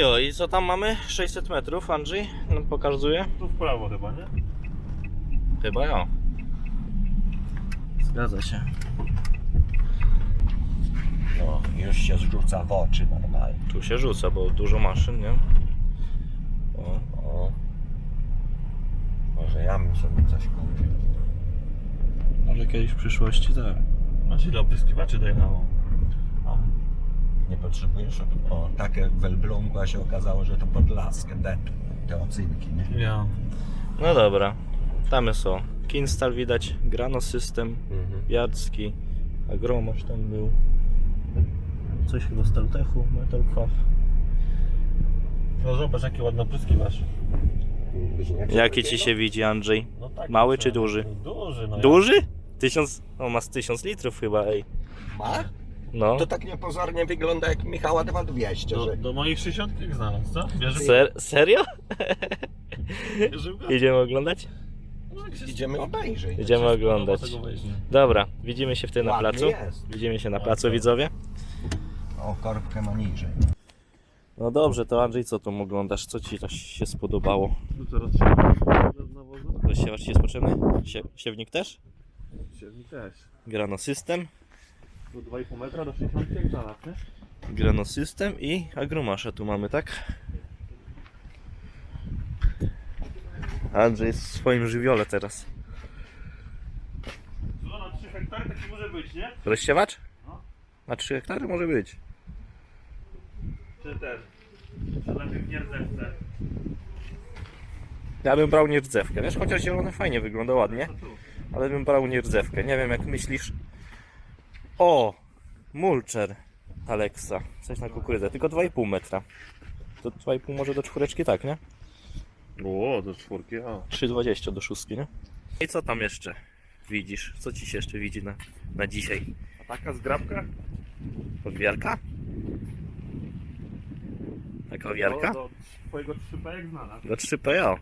Jo, i co tam mamy? 600 metrów, Andrzej nam pokazuje? Tu w prawo chyba, nie? Chyba ja. Zgadza się. No, już się zrzuca w oczy normalnie. Tu się rzuca, bo dużo maszyn, nie? O. O. Może ja bym sobie coś kupił. Może kiedyś w przyszłości tak. Znaczy ile opryskiwaczy dojechało? Nie potrzebujesz? O, takie w Elblągu, a się okazało, że to pod laskę depną te ocynki, nie? Ja. No dobra. Tam jest o. Kinstal widać, Grano System, Mhm. Jacki, Agromasz tam był. Coś chyba z Teltechu, Metal Pfaff. No zobacz jaki ładny opryskiwacz. Jaki ci się widzi, Andrzej? No tak, Mały czy duży? Duży, no. Duży? Tysiąc, no ma z tysiąc litrów chyba, ej. Ma? No. To tak niepozornie wygląda jak Michała 2200, Ja. Do, że... do moich 60 jak znalazł, co? Bierze Ser, serio? go? Idziemy oglądać? No, jak się- Idziemy obejrzeć. Idziemy oglądać. spodoba, tego weźmie. Dobra, widzimy się wtedy na placu. jest. Widzimy się na placu, widzowie. O, korbkę ma niżej. No dobrze, to Andrzej, co tu oglądasz? Co ci się spodobało? Tu teraz się z nawozu. Rozsiewacz ci jest potrzebny? Sie, siewnik też? Siewnik też. Grano System. Tu 2,5 metra do 60 jak nie? Grano System i Agromasza tu mamy, tak? Andrzej jest w swoim żywiole teraz. No na 3 hektary taki może być, nie? Rozsiewacz? No. Na 3 hektary może być. Czy też? Czy lepiej w nierdzewce? Ja bym brał nierdzewkę, wiesz, chociaż zielone fajnie wygląda ładnie, ale bym brał nierdzewkę. Nie wiem jak myślisz. O! Mulcher Alexa. Coś na kukurydzę, tylko 2,5 metra. To 2,5 może do czwóreczki tak, nie? O, do czwórki, a. 3,20 do szóstki, nie? I co tam jeszcze widzisz? Co ci się jeszcze widzi na, na dzisiaj? A taka zgrabka? Podwiarka? Taka wiarka? Do, do twojego 3P jak znalazł. Do 3PO.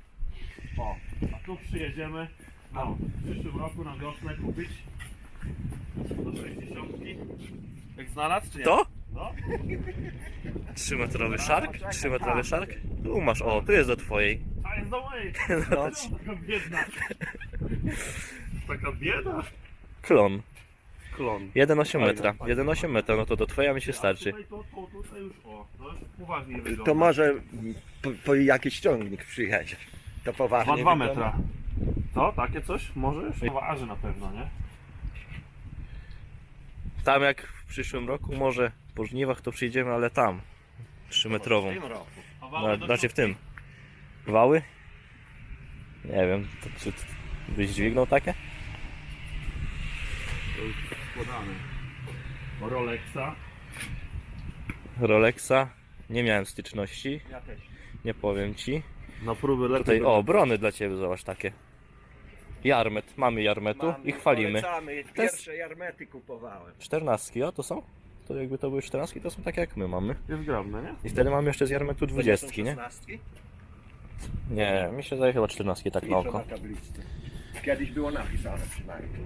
O, a tu przyjedziemy no, w przyszłym roku na wiosnę kupić do 60. Jak znalazł, czy nie? To? No, 3 metrowy szark? 3 metrowy szark? Tu masz, o, tu jest do twojej. a jest do mojej. No, No, taka biedna. Taka bieda. klon. Klon. 1,8 metra. 1,8 metra, no to do twojej mi się starczy. Tutaj, to, to, tutaj już, o, to już poważnie wygląda. To może po, po jakiś ciągnik przyjedzie. To poważnie 2, 2 wygląda. metra. Co? Takie coś? Możesz? Waży na pewno, nie? Tam jak w przyszłym roku może po żniwach to przyjdziemy, ale tam. 3 metrową. W tym roku. A No, wały do znaczy w tym. Wały? Nie wiem, to, czy byś dźwignął takie? To już składane. Rolexa. Rolexa. Nie miałem styczności, Ja też. nie powiem ci. Na próby lepiej. Tutaj, o, brony dla ciebie, zobacz takie. Jarmet, mamy jarmetu Mamy, i chwalimy. Polecamy. To jest- Pierwsze jarmety kupowałem. Czternastki, o to są? To jakby to były czternastki, to są takie jak my mamy. Jest grabne, nie? I wtedy mamy jeszcze z jarmetu dwudziestki, nie? Szesnastki? Nie, mi się zdaje chyba czternastki tak na Pisze oko. na tabliczce. Kiedyś było napisane przynajmniej.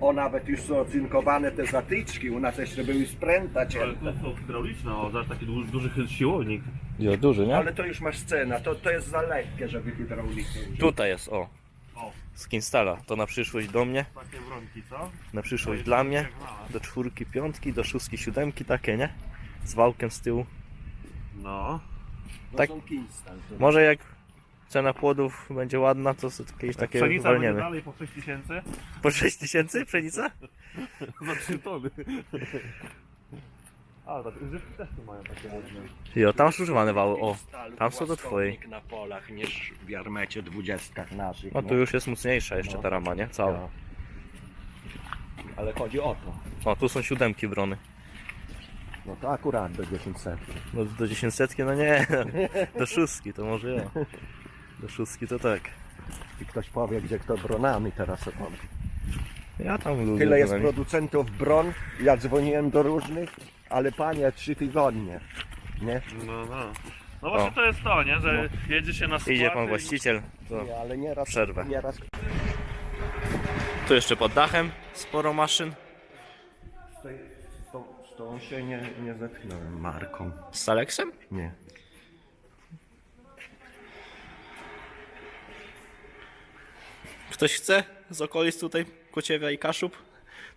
O, nawet już są ocynkowane te zatyczki, u nas jeszcze były spręta Ale cięte. to są hydrauliczne, o, za taki duży, duży siłownik. Jo, duży, nie? Ale to już masz scena, to, to jest za lekkie, żeby hydraulikę użyć. Tutaj jest, o. O, Z Kinstala. To na przyszłość do mnie, takie bronki, co? na przyszłość dla mnie. Do czwórki, piątki, do szóstki, siódemki takie, nie? Z wałkiem z tyłu. No. Tak- Może jak cena płodów będzie ładna, to sobie jakieś takie Pszenica będzie walniemy. dalej po 6 tysięcy? Po 6 tysięcy pszenica? Za 3 tony. A, tak, używki też tu mają takie ładne. Jo, tam masz używane wały, o. Tam są do twojej. na polach niż w jarmecie dwudziestkach naszych. O, tu już jest mocniejsza jeszcze No. ta rama, nie? Cała. No. Ale chodzi o to. O, tu są siódemki brony. No to akurat do 10 sekund. No do 10 setki, no nie. Do szóstki to może ja. Do szóstki to tak. I ktoś powie, gdzie kto bronami teraz robi. Ja tam lubię. Tyle jest producentów bron, ja dzwoniłem do różnych, ale panie, trzy tygodnie. Nie? No, no. No właśnie O. to jest to, nie? Że no. jedzie się na Idzie pan właściciel. To nie ale nieraz. Przerwę. Tu jeszcze pod dachem sporo maszyn. Z, tej, z, tą, z tą się nie, nie zetknąłem marką. Z Aleksem? Nie. Ktoś chce z okolic tutaj Kociewia i Kaszub?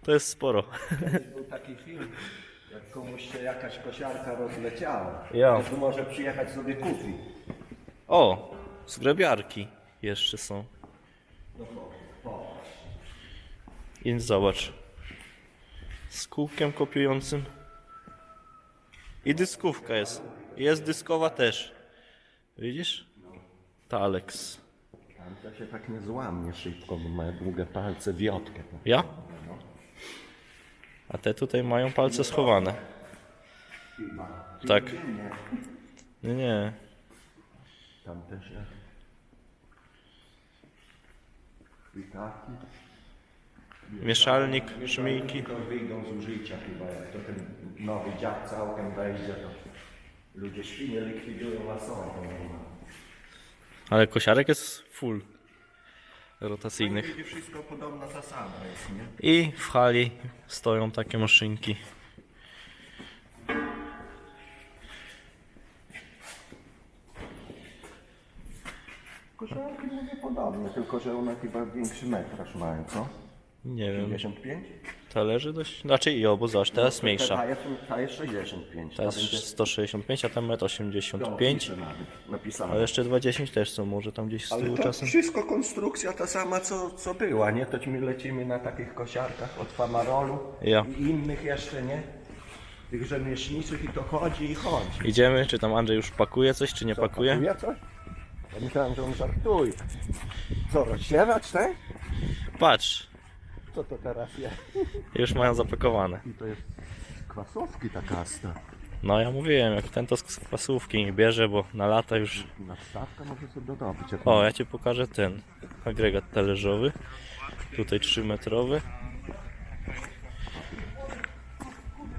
To jest sporo. Był taki film jak komuś się jakaś kosiarka rozleciała. Ja. To tu może przyjechać sobie kupi. O, zgrabiarki jeszcze są. I zobacz. Z kółkiem kopiującym. I dyskówka jest. Jest dyskowa też. Widzisz? Talex. Tam to się tak nie złamie szybko, bo ma długie palce, wiotkę. Ja? A te tutaj mają palce schowane. Tak. Nie, nie. Tam też jest. Witaki. Mieszalnik, szmijki. To wyjdą z użycia chyba, jak to ten nowy dziad całkiem wejdzie, to ludzie świnie likwidują, a są. Ale kosiarek jest full rotacyjnych. Będzie wszystko podobna zasada jest, nie? I w hali stoją takie maszynki. Koszarki mówię podobne, tylko że one chyba większy metraż mają, co? Nie wiem, 55? talerzy dość. Znaczy i obu zobacz, teraz Ta mniejsza. jest, ta jest 65. Ta jest 165, a tam 1,85 m. napisane. Ale jeszcze 2,10 też są, może tam gdzieś z Ale tyłu to czasem. wszystko konstrukcja ta sama co, co była, nie? To my lecimy na takich kosiarkach od Famarolu Ja. i innych jeszcze, nie? Tych rzemieślniczych i to chodzi i chodzi. Idziemy, czy tam Andrzej już pakuje coś, czy nie pakuje? Pakuje coś? Ja myślałem, że on żartuje. Co, rozsiewać te? Patrz, Co to teraz jest? już mają zapakowane. I to jest kwasówki ta kasta. No ja mówiłem, jak ten to z kwasówki nie bierze, bo na lata już... Nadstawka może sobie dodobyć. jak O, ja Ci pokażę ten agregat talerzowy. Tutaj 3 metrowy.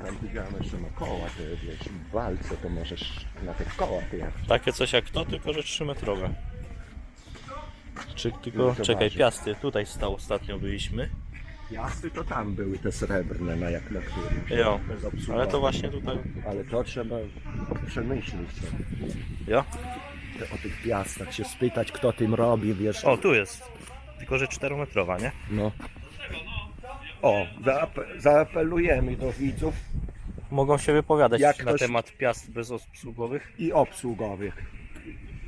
Tam widziałem jeszcze na koła, to wiesz, w walce to możesz na te koła jechać. Takie coś jak to, tylko że 3 metrowe. Czy Ile tylko, to czekaj, waży? piasty, tutaj stał ostatnio byliśmy. Piasty to tam były te srebrne, na jak na. Jo, ale to właśnie tutaj. Ale to trzeba przemyśleć sobie. Ja? Te- O tych piastach się spytać, kto tym robi, wiesz. O, tu jest. Tylko, że 4 metrowa, nie? No. O, zaape- zaapelujemy do widzów Mogą się wypowiadać Jak na ktoś- temat piast bezobsługowych. i obsługowych.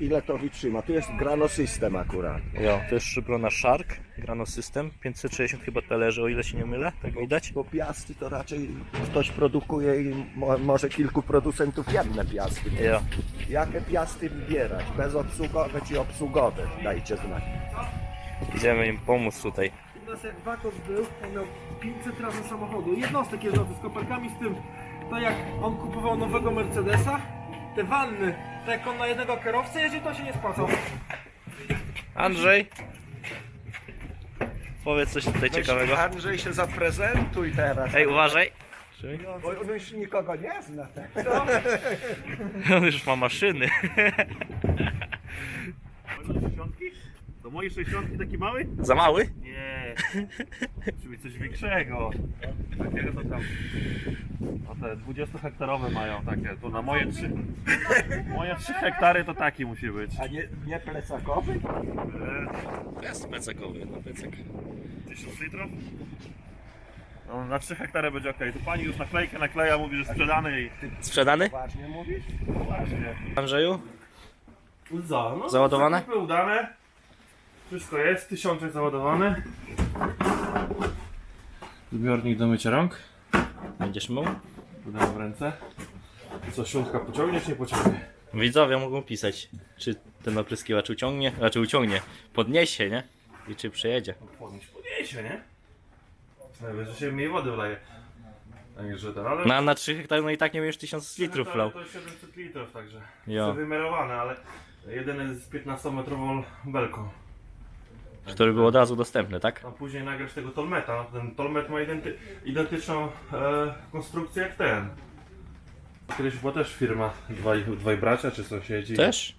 Ile to wytrzyma? Tu jest granosystem akurat. Jo, to jest szybrona Shark, Grano System, 560 chyba talerzy, o ile się nie mylę, tak widać. Bo piasty to raczej ktoś produkuje i mo- może kilku producentów jedne piasty. Jo. Jakie piasty wybierać? Bezobsługowe czy obsługowe? Dajcie znać. Idziemy im pomóc tutaj. U nas jak Wakos był, on miał 500 razy samochodu, jednostek jeżdżących z koperkami, z tym, to jak on kupował nowego Mercedesa, te wanny, to jak on na jednego kierowcę jeździ, to się nie spłacał. Andrzej! Powiedz coś tutaj ciekawego. Andrzej się zaprezentuj teraz. Ej, uważaj! Bo on już nikogo nie zna. Tak? On już ma maszyny. To moje 60 taki mały? Za mały? Nie. Musi być coś większego. Takiego to tam. A te 20 hektarowe mają takie. To na moje 3. Moje 3 hektary to taki musi być. A nie, nie plecakowy? E, Jest plecakowy, no plecak. 1000 litrów? No, na 3 hektary będzie ok. Tu pani już naklejkę nakleja, mówi, że sprzedany i Sprzedany? Ważnie mówisz? właśnie. Andrzeju? Za, no, Załadowane? zakupy udane. Wszystko jest, tysiączek załadowany. Zbiornik do mycia rąk. Będziesz mył? Podam w ręce. Co, śrunka pociągnie czy nie pociągnie? Widzowie mogą pisać, czy ten opryskiwacz uciągnie, raczej uciągnie, podniesie, nie? I czy przejedzie. Podnieś, podniesie, nie? Najwyżej się mniej wody wleje. Także ten, ale... Na, na 3 hektary no i tak nie będziesz 1000 litrów lał. to 700 litrów, także. Jo. Ja. wymerowany, ale jeden jest z 15-metrową belką. Który był od razu dostępny, tak? A później nagrać tego tolmeta. Ten tolmet ma identy, identyczną e, konstrukcję jak ten. Kiedyś była też firma, dwaj, dwaj bracia czy sąsiedzi. Też?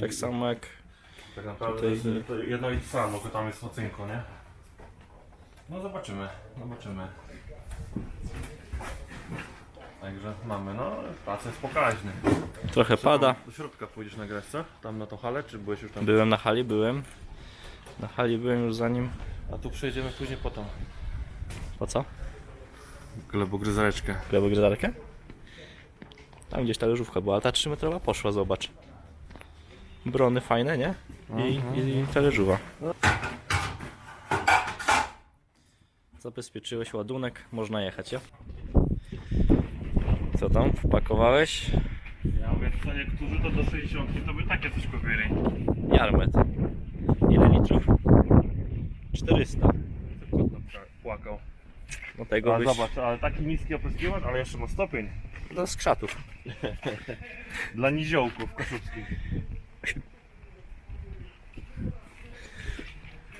Tak samo jak... Tak naprawdę Tutaj- to jest to jedno i to samo, tylko tam jest ocynko, nie? No zobaczymy, zobaczymy. Także mamy, no praca jest pokaźny. Trochę pada. Do środka pójdziesz nagrać, co? Tam na tą halę, czy byłeś już tam? Byłem na hali, byłem. Na hali byłem już za nim. A tu przejdziemy później potem. Po co? Glebogryzareczkę. Glebogryzarkę? Tam gdzieś talerzówka była, ale ta 3 metrowa poszła, zobacz. Brony fajne, nie? I, i talerzowa. Zabezpieczyłeś ładunek, można jechać, ja? Co tam, wpakowałeś? Ja mówię, co niektórzy to do 60 to by takie coś kupili. Jarmet. Ile litrów? 400. Płakał. No tego A byś... zobacz, ale taki niski opryskiwacz, ale jeszcze ma stopień. Do skrzatów. Dla niziołków kaszubskich.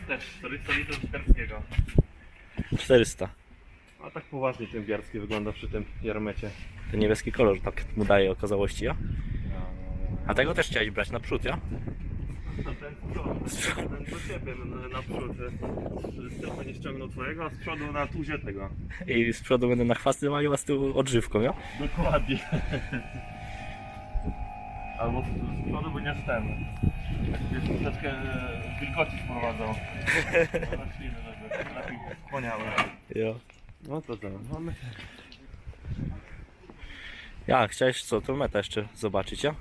Też 400 litrów Biarskiego. 400. A tak poważnie ten Biarski wygląda przy tym jarmecie. Ten niebieski kolor tak mu daje okazałości, ja? A tego też chciałeś brać naprzód, ja? Ten do ciebie na- naprzód. Z tyłu nie ściągnął twojego, a z przodu na tuzie tego. I z przodu będę na chwasty malił, a z tyłu odżywką, ja? Dokładnie. Albo z z przodu będziesz ten. Będziesz troszeczkę e, wilgoci wprowadzał. No, Rośliny, żeby lepiej chłoniały. Jo. No to tak. Mamy Ja, chciałeś co, to metę jeszcze zobaczyć, ja?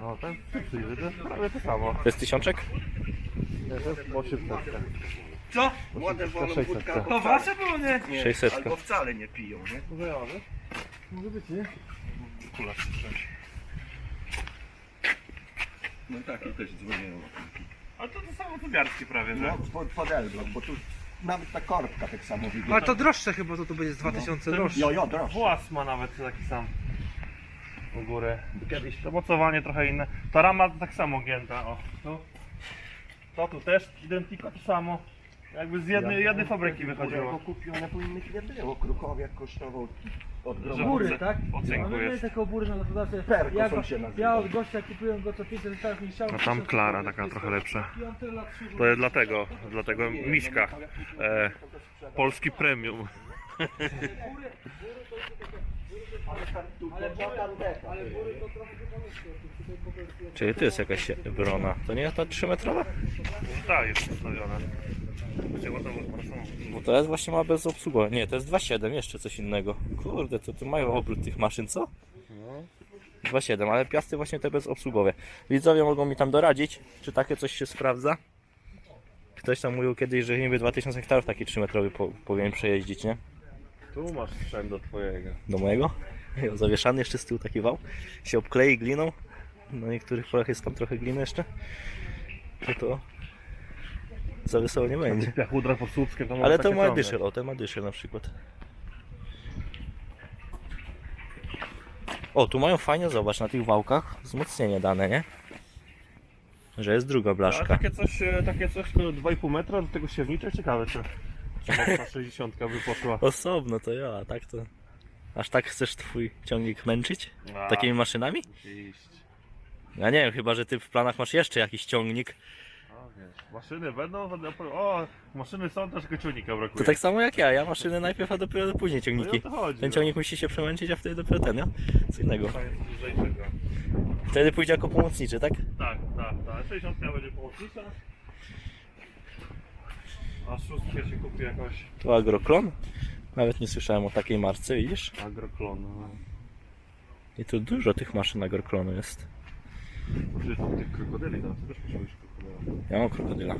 No ten przyjrzy, to jest prawie to samo. To jest tysiączek? Nie, to jest 800. Co? Młode wolą 600. wódka. To wasze było nie? Nie, 600. Albo wcale nie piją, nie? Może ja, wiesz? Może być, nie? Kula strzeć. No tak, i też dzwonią. A to to samo co Biarski prawie, że? No, pod, pod Elbląg, bo tu nawet ta korbka tak samo Ale wygląda. to droższe chyba, to tu będzie z 2000 droższe. Jo, jo, droższe. Włas ma nawet taki sam. U góry. Kiedyś to mocowanie trochę inne. Ta rama tak samo gięta, o. Tu. To tu też identiko to samo. Jakby z jednej, jednej fabryki wychodziło. kupione powinnych nie było. Krukowiak kosztował od. Bury, tak? Ocynku Mamy jest. taką burę na gospodarce. Perko Ja, są go, się nazywa. ja od gościa kupiłem go co 500 hektarów nie chciał. No tam Klara taka trochę lepsza. To jest dlatego, dlatego Miśka. E, polski premium. Czyli to jest jakaś brona. To nie jest ta 3 metrowa? Tak, jest to Bo to jest właśnie ma bezobsługowe. Nie, to jest 2.7, jeszcze coś innego. Kurde, to tu mają obrót tych maszyn, co? 2.7, ale piasty właśnie te bezobsługowe. Widzowie mogą mi tam doradzić, czy takie coś się sprawdza. Ktoś tam mówił kiedyś, że niby 2000 hektarów taki 3-metrowy po, powinien przejeździć, nie? Tu masz sprzęt do twojego. Do mojego. Zawieszany jeszcze z tyłu taki wał. Się obklei gliną. Na niektórych polach jest tam trochę gliny jeszcze. To to za wesoło nie będzie. Pod Słupskiem to Ale to ma dyszel, o ten ma dyszel na przykład. O, tu mają fajnie, zobacz, na tych wałkach wzmocnienie dane, nie? Że jest druga blaszka. takie coś, e, takie coś to 2,5 metra do tego siewnicza, ciekawe czy, czy mocna 60 by poszła. Osobno to ja, a tak to... Aż tak chcesz twój ciągnik męczyć? A, Takimi maszynami? oczywiście. Ja nie wiem, chyba że ty w planach masz jeszcze jakiś ciągnik. O, wiesz, Maszyny będą, będą- o, maszyny są, też tylko ciągnika brakuje. To tak samo jak ja, ja maszyny najpierw, a dopiero później no i o ciągniki. to chodzi. Ten ciągnik musi się przemęczyć, a wtedy dopiero ten, nie? Co innego. To jest lżejszego. Wtedy pójdzie jako pomocniczy, tak? Tak, tak, tak. 60 będzie pomocnicza. A szóstkę się kupi jakoś Tu agroklon. Nawet nie słyszałem o takiej marce, widzisz? agroklon. No. I tu dużo tych maszyn agroklonu jest. Przecież tam tych krokodyli, tam też musi być krokodyla. Ja mam krokodyla.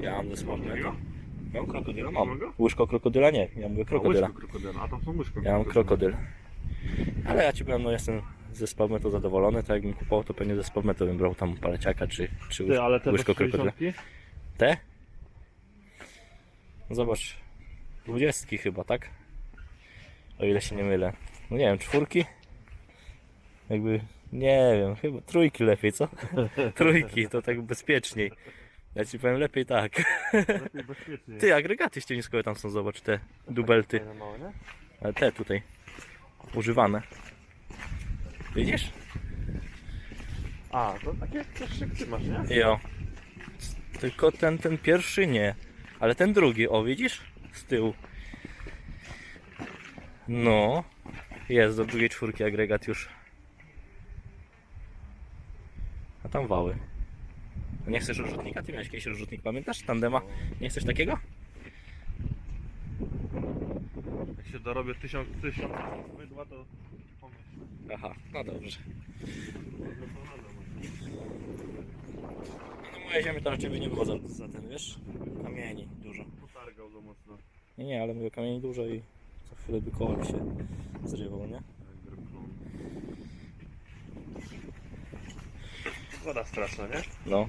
Ja mam ze Takiego? Mam krokodyla, Mam? Łyżko krokodyla nie, ja mówię krokodyla. Łyżko krokodyla, a tam są łyżko Ja mam krokodyl. Ale ja ci powiem, no jestem ze Spawmetu zadowolony, tak jakbym kupował, to pewnie ze Spawmetu bym brał tam paleciaka czy, czy Ty, ale te łyżko krokodyla. 60 Te? Zobacz. Dwudziestki chyba, tak? O ile się nie mylę. No nie wiem, czwórki? Jakby, nie wiem, chyba trójki lepiej, co? trójki, to tak bezpieczniej. Ja ci powiem lepiej tak. lepiej bezpiecznie. Ty, agregaty ścieniskowe tam są, zobacz, te dubelty. Fajne małe, nie? Ale te tutaj. Używane. Widzisz? A, to takie coś jak ty masz, nie? Jo. Tylko ten, ten pierwszy nie. Ale ten drugi, o widzisz? Z tyłu. No. Jest do drugiej czwórki agregat już. A tam wały. Nie chcesz rozrzutnika? Ty miałeś kiedyś rozrzutnik, pamiętasz? Tandema? Nie chcesz takiego? Jak się dorobię tysiąc, tysiąc bydła, to pomyślę. Aha, no dobrze. No moje ziemi to raczej by nie było za, za ten, wiesz? Kamieni dużo. Potargał go mocno. Nie, nie, ale mówię kamieni dużo i chwilę by kołem się zrywał, nie? Woda straszna, nie? No.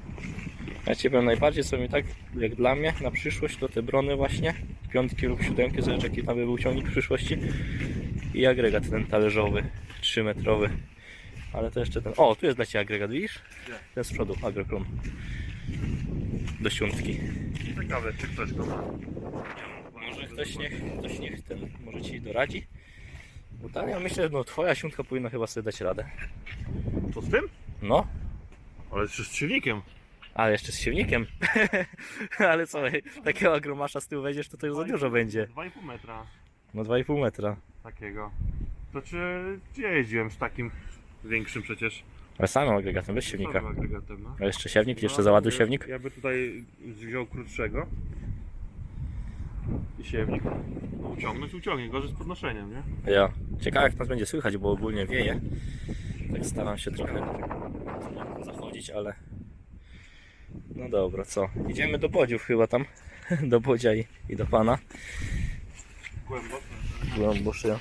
Ja ci powiem najbardziej co mi tak, jak dla mnie na przyszłość, to te brony właśnie, piątki lub siódemki, zależy jaki tam by był ciągnik w przyszłości i agregat ten talerzowy, 3 metrowy. Ale to jeszcze ten, o tu jest dla Ciebie agregat, widzisz? Gdzie? Ten z przodu, agroklon. Do siódmki. Ciekawe, czy ktoś go ma. Ktoś niech, ktoś niech ten, może Ci doradzi? Bo tak, ja myślę, no Twoja siódmka powinna chyba sobie dać radę. To z tym? No, Ale jeszcze z silnikiem. ale jeszcze z siewnikiem. ale co, takiego agromasza z tyłu wejdziesz, to to już za dużo będzie. 2,5 metra No 2,5 metra. takiego. To czy gdzie jeździłem z takim większym przecież? Ale samym agregatem, bez siewnika. Agregatem, no. A jeszcze siewnik, jeszcze No, załaduj ja- siewnik. Ja by tutaj wziął krótszego. I siewnik. No uciągnąć, uciągnie, gorzej z podnoszeniem, nie? Ja. Ciekawe jak nas będzie słychać, bo ogólnie wieje. Tak staram się trochę zachodzić, ale... No dobra, co? Idziemy do Bodziów chyba tam. Do Bodzia i, i do Pana. Głęboko. Głęboszy.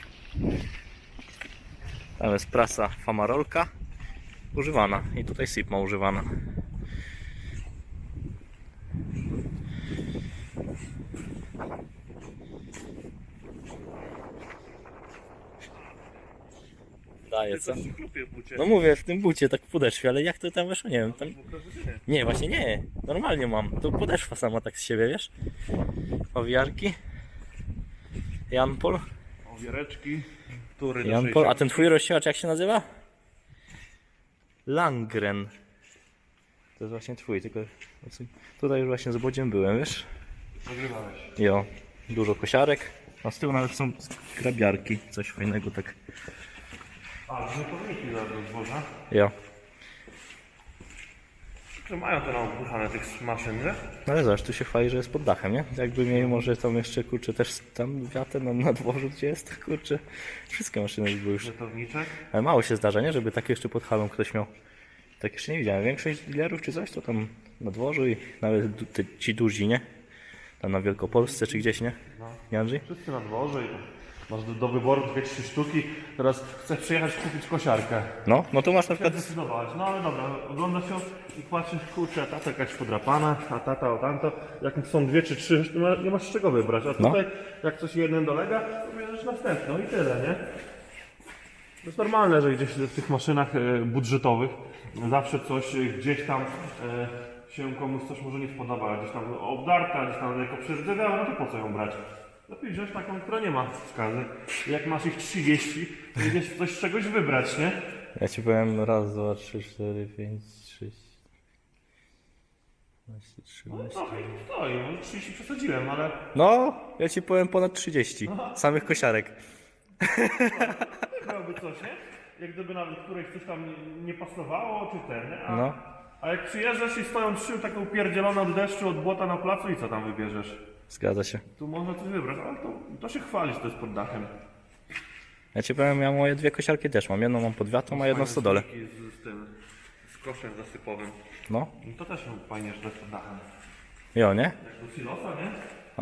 Tam jest prasa Famarolka. Używana. I tutaj Sigma używana. Daje co? W bucie. No mówię, w tym bucie, tak w podeszwie, ale jak to tam weszło, nie wiem. Tam... Nie. Nie, właśnie nie. Normalnie mam. To podeszwa sama tak z siebie, wiesz? Owijarki. Janpol. Owiereczki. Tury do Janpol. 60. A ten twój rozsiewacz jak się nazywa? Langren. To jest właśnie twój, tylko tutaj już właśnie z bodziem byłem, wiesz? Nagrywałeś. Jo, dużo kosiarek. A z tyłu nawet są grabiarki, coś fajnego tak. A, nie powinni za do zboża. Jo. Czy mają te nabuchane tych maszyn, nie? No ale zobacz, tu się chwali, że jest pod dachem, nie? Jakby mieli może tam jeszcze, kurczę, też tam wiatę na, na dworzu, gdzie jest, kurczę. Wszystkie maszyny były już. Żetowniczek. Ale mało się zdarza, nie? Żeby takie jeszcze pod halą ktoś miał. Tak jeszcze nie widziałem. Większość dealerów czy coś to tam na dworzu i nawet du- te, ci duzi, nie? Tam na Wielkopolsce czy gdzieś, nie? Nie Andrzej? Wszyscy na dworze i masz do, do wyboru dwie, trzy sztuki. Teraz chcesz przyjechać kupić kosiarkę. No, no tu masz na przykład... zdecydować? No ale dobra, oglądasz ją i patrzysz, kurczę, a tata jakaś podrapana, a tata o tamto. Jak są dwie czy trzy, to ma- nie masz z czego wybrać. A No. tutaj, jak coś jeden dolega, to bierzesz następną i tyle, nie? To jest normalne, że gdzieś w tych maszynach e, budżetowych zawsze coś e, gdzieś tam e, się komuś coś może nie spodoba, gdzieś tam obdarta, gdzieś tam lekko przerdzewiała, no to po co ją brać? Lepiej wziąć taką, która nie ma skazy. I Jak masz ich 30, to gdzieś coś z czegoś wybrać, nie? Ja ci powiem raz, dwa, trzy, cztery, pięć, sześć... 12, 13... Trochę ich stoi, no 30 przesadziłem, ale No, ja ci powiem ponad 30 samych kosiarek. byłoby coś, nie? Jak gdyby nawet którejś coś tam nie, nie pasowało, czy ten, nie? A, No. a jak przyjeżdżasz i stoją trzy takie upierdzielone od deszczu, od błota na placu i co tam wybierzesz? Zgadza się. Tu można coś wybrać, ale to, to się chwali, że to jest pod dachem. Ja ci powiem, ja moje dwie kosiarki też mam. Jedną mam pod wiatą, a jedną w stodole. Z, z tym, z koszem zasypowym. No, I to też fajnie, że to jest pod dachem. jo, nie? Jak do silosa, nie?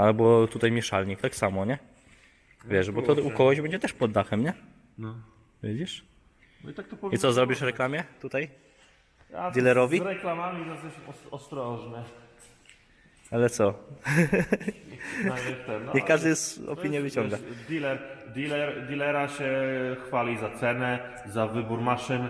Albo tutaj mieszalnik, tak samo, nie? Wiesz, bo to u kogoś będzie też pod dachem, nie? No. Widzisz? No i tak to I co, zrobisz reklamie tutaj? Ja dealerowi? Z reklamami to jesteś os- ostrożny. Ale co? Ten, no, ale- każdy z opinię wyciąga. wiesz, Dealer, dealer, dealera się chwali za cenę, za wybór maszyn,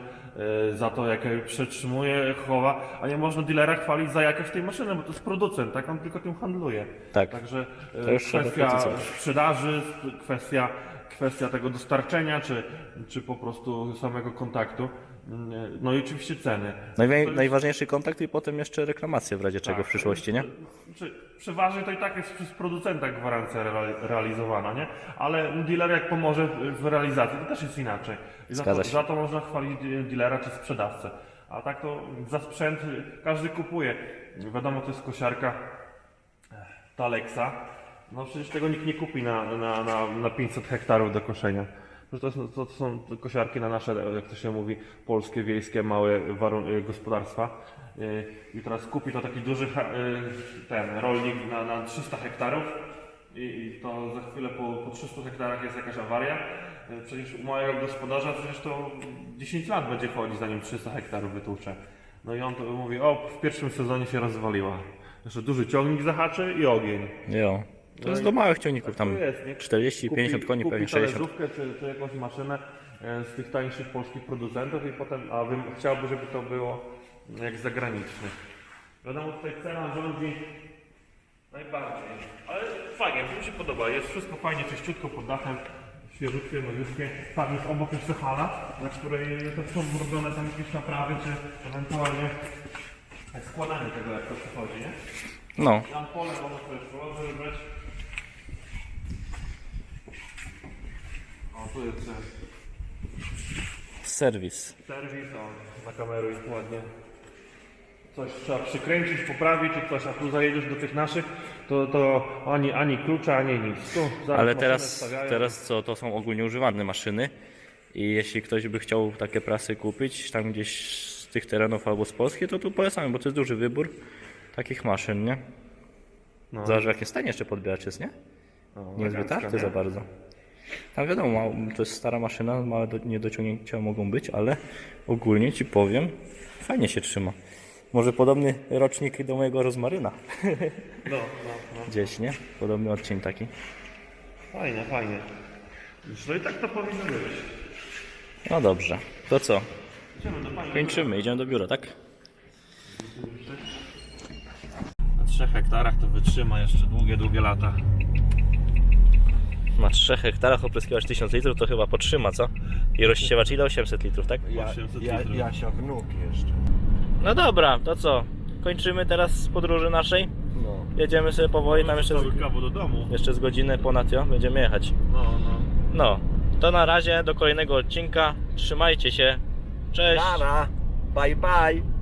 y, za to jak je przetrzymuje, chowa, a nie można dealera chwalić za jakość tej maszyny, bo to jest producent, tak? On tylko tym handluje. Tak. Także y, To już trzeba kwestia doprecyzować. sprzedaży, kwestia, kwestia tego dostarczenia, czy, czy po prostu samego kontaktu. No i oczywiście ceny. Najwa- jest- najważniejszy kontakt i potem jeszcze reklamacje w razie czego tak, w przyszłości, nie? Czy, przeważnie to i tak jest przez producenta gwarancja reali- realizowana, nie? Ale dealer jak pomoże w- realizacji, to też jest inaczej. I za, Zgadza to, się. za to można chwalić de- dealera czy sprzedawcę. A tak to za sprzęt każdy kupuje. Wiadomo, to jest kosiarka ta Alexa. No przecież tego nikt nie kupi na, na, na, na 500 hektarów do koszenia. Że to, są- to są kosiarki na nasze, jak to się mówi, polskie, wiejskie, małe y, gospodarstwa. Y, I teraz kupi to taki duży y, ten rolnik na, na 300 hektarów i, i to za chwilę po, po 300 hektarach jest jakaś awaria. Przecież u mojego gospodarza przecież to 10 lat będzie chodzić zanim 300 hektarów wytłucze. No i on to mówi, o w pierwszym sezonie się rozwaliła. Jeszcze duży ciągnik zahaczy i ogień. Jo. To jest do małych ciągników, tam To jest, nie? 40, 50 koni, kupi pewnie 60. talerzówkę czy, czy jakąś maszynę e, z tych tańszych polskich producentów i potem, a bym chciałby, żeby to było jak zagranicznych. Wiadomo, tutaj cena rządzi najbardziej, ale fajnie, mi się podoba, jest wszystko fajnie, czyściutko pod dachem, świeżutkie, nowiutkie. Tam jest obok jeszcze hala, na której to są robione tam jakieś naprawy, czy ewentualnie składanie tego, jak to przychodzi, nie? No, Tam pole ono przeszło, żeby e, serwis. serwis, o, zakameruj ładnie. Coś trzeba przykręcić, poprawić czy coś, a tu zajedziesz do tych naszych, to, to ani, ani klucza, ani nic. Tu zaraz Ale teraz, stawiają. teraz co, to są ogólnie używane maszyny i jeśli ktoś by chciał takie prasy kupić tam gdzieś z tych terenów albo z Polski, to tu polecamy, bo to jest duży wybór takich maszyn, nie? No. Zależy jakie stanie jeszcze podbieracz jest, nie? O, Nie jest elegancko, wytarty nie? za bardzo. Tam wiadomo, mało- to jest stara maszyna, małe do, niedociągnięcia mogą być, ale ogólnie ci powiem, fajnie się trzyma. Może podobny rocznik do mojego rozmaryna. No, no, no. Gdzieś, nie? Podobny odcień taki. Fajnie, fajnie. No i tak to powinno być. No dobrze. To co? Idziemy do pani. Kończymy, idziemy do biura, tak? Na 3 hektarach to wytrzyma jeszcze długie, długie lata. Na 3 hektarach opryskiwacz 1000 litrów to chyba potrzyma, co? I rozsiewacz ile? 800 litrów, tak? Ja, 800 ja, litrów. Jasia wnuk jeszcze. No dobra, to co? Kończymy teraz z podróży naszej. No. Jedziemy sobie powoli, tam jeszcze z, do domu. jeszcze z godzinę ponad jo, będziemy jechać. No, no. No, to na razie do kolejnego odcinka. Trzymajcie się. Cześć. Nara, bye bye.